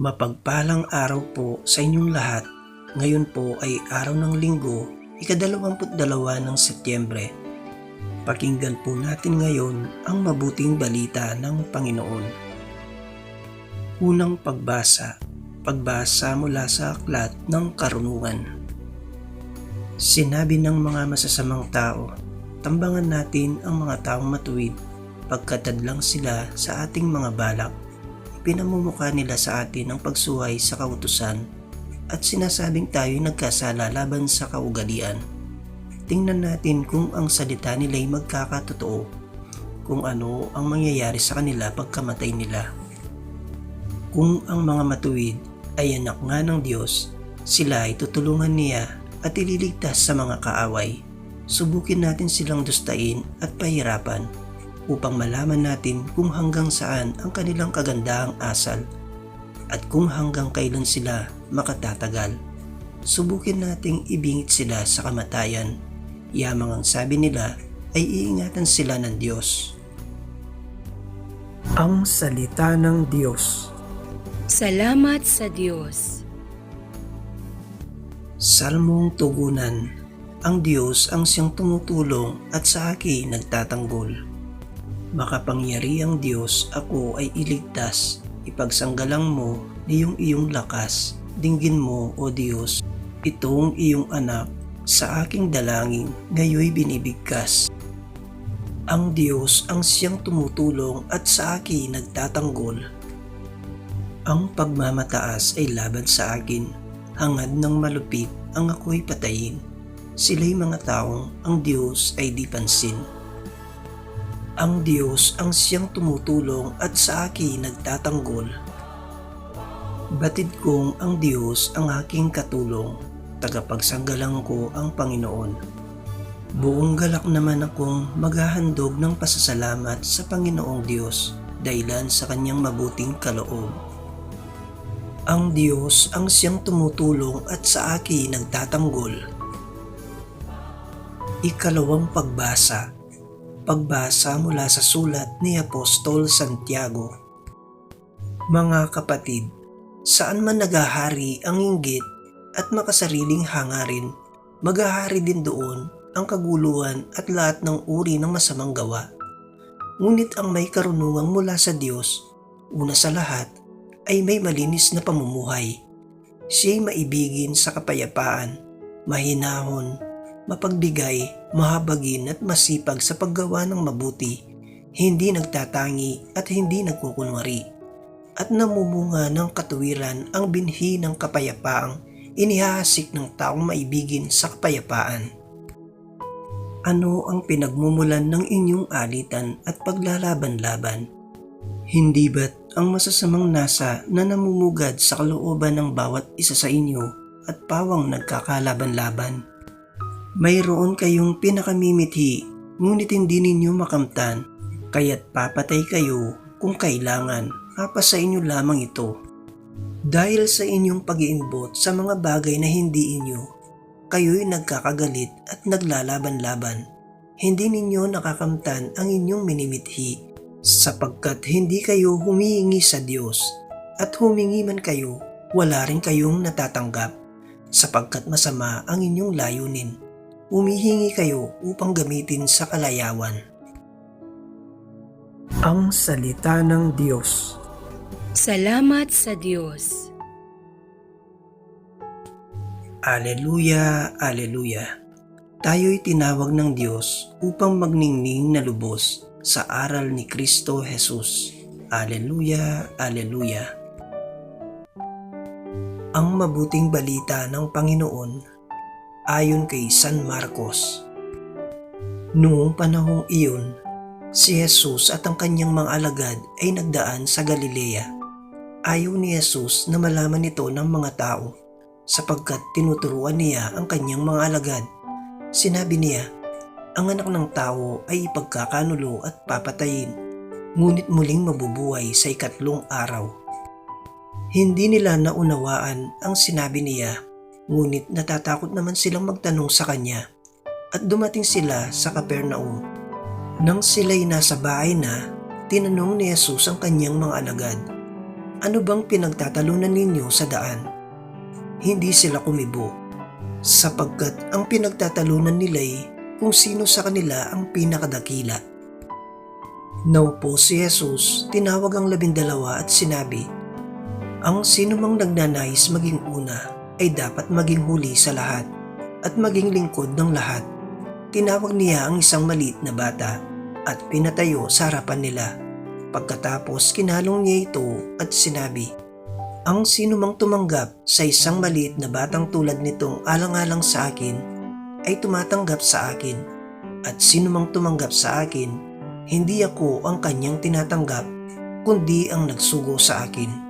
Mapagpalang araw po sa inyong lahat. Ngayon po ay araw ng linggo, ikadalawamput dalawa ng Setyembre. Pakinggan po natin ngayon ang mabuting balita ng Panginoon. Unang pagbasa, pagbasa mula sa aklat ng karunungan. Sinabi ng mga masasamang tao, tambangan natin ang mga taong matuwid pagkatadlang sila sa ating mga balak pinamumukha nila sa atin ang pagsuway sa kautusan at sinasabing tayo'y nagkasala laban sa kaugalian. Tingnan natin kung ang salita nila'y magkakatotoo, kung ano ang mangyayari sa kanila pagkamatay nila. Kung ang mga matuwid ay anak nga ng Diyos, sila ay tutulungan niya at ililigtas sa mga kaaway. Subukin natin silang dustain at pahirapan upang malaman natin kung hanggang saan ang kanilang kagandahang asal at kung hanggang kailan sila makatatagal. Subukin nating ibingit sila sa kamatayan. Yamang ang sabi nila ay iingatan sila ng Diyos. Ang Salita ng Diyos Salamat sa Diyos. Salmong Tugunan Ang Diyos ang siyang tumutulong at sa akin nagtatanggol. Makapangyarihang Diyos, ako ay iligtas. Ipagsanggalang mo niyong iyong lakas. Dinggin mo, O Diyos, itong iyong anak sa aking dalangin ngayoy binibigkas. Ang Diyos ang siyang tumutulong at sa akin nagtatanggol. Ang pagmamataas ay laban sa akin. Hangad ng malupit ang ako'y patayin. Sila'y mga taong ang Diyos ay di pansin. Ang Diyos ang siyang tumutulong at sa akin nagtatanggol. Batid kong ang Diyos ang aking katulong, tagapagsanggalang ko ang Panginoon. Buong galak naman akong maghahandog ng pasasalamat sa Panginoong Diyos dahilan sa kanyang mabuting kaloob. Ang Diyos ang siyang tumutulong at sa akin nagtatanggol. Ikalawang pagbasa Pagbasa mula sa sulat ni Apostol Santiago Mga kapatid, saan man nagahari ang inggit at makasariling hangarin, magahari din doon ang kaguluhan at lahat ng uri ng masamang gawa. Ngunit ang may karunungan mula sa Diyos, una sa lahat, ay may malinis na pamumuhay. Siya'y maibigin sa kapayapaan, mahinahon, mapagbigay, mahabagin at masipag sa paggawa ng mabuti, hindi nagtatangi at hindi nagkukunwari, at namumunga ng katuwiran ang binhi ng kapayapaang inihahasik ng taong maibigin sa kapayapaan. Ano ang pinagmumulan ng inyong alitan at paglalaban-laban? Hindi ba't ang masasamang nasa na namumugad sa kalooban ng bawat isa sa inyo at pawang nagkakalaban-laban? Mayroon kayong pinakamimithi ngunit hindi ninyo makamtan kaya't papatay kayo kung kailangan apa sa inyo lamang ito. Dahil sa inyong pag-iimbot sa mga bagay na hindi inyo, kayo'y nagkakagalit at naglalaban-laban. Hindi ninyo nakakamtan ang inyong minimithi sapagkat hindi kayo humihingi sa Diyos at humingi man kayo, wala rin kayong natatanggap sapagkat masama ang inyong layunin. Humihingi kayo upang gamitin sa kalayawan. Ang Salita ng Diyos Salamat sa Diyos. Aleluya, Aleluya. Tayo'y tinawag ng Diyos upang magningning na lubos sa aral ni Kristo Jesus. Aleluya, Aleluya. Ang mabuting balita ng Panginoon ayon kay San Marcos. Noong panahong iyon, si Jesus at ang kanyang mga alagad ay nagdaan sa Galilea. Ayaw ni Jesus na malaman ito ng mga tao sapagkat tinuturuan niya ang kanyang mga alagad. Sinabi niya, ang anak ng tao ay ipagkakanulo at papatayin, ngunit muling mabubuhay sa ikatlong araw. Hindi nila naunawaan ang sinabi niya, ngunit natatakot naman silang magtanong sa kanya. At dumating sila sa Kapernaum. Nang sila'y nasa bahay na, tinanong ni Jesus ang kanyang mga alagad, Ano bang pinagtatalunan ninyo sa daan? Hindi sila kumibo, sapagkat ang pinagtatalunan nila'y kung sino sa kanila ang pinakadakila. Naupo si Jesus, tinawag ang labindalawa at sinabi, Ang sino mang nagnanais maging una ay dapat maging huli sa lahat at maging lingkod ng lahat. Tinawag niya ang isang maliit na bata at pinatayo sa harapan nila. Pagkatapos kinalong niya ito at sinabi, Ang sino mang tumanggap sa isang maliit na batang tulad nitong alang-alang sa akin ay tumatanggap sa akin. At sino mang tumanggap sa akin, hindi ako ang kanyang tinatanggap, kundi ang nagsugo sa akin.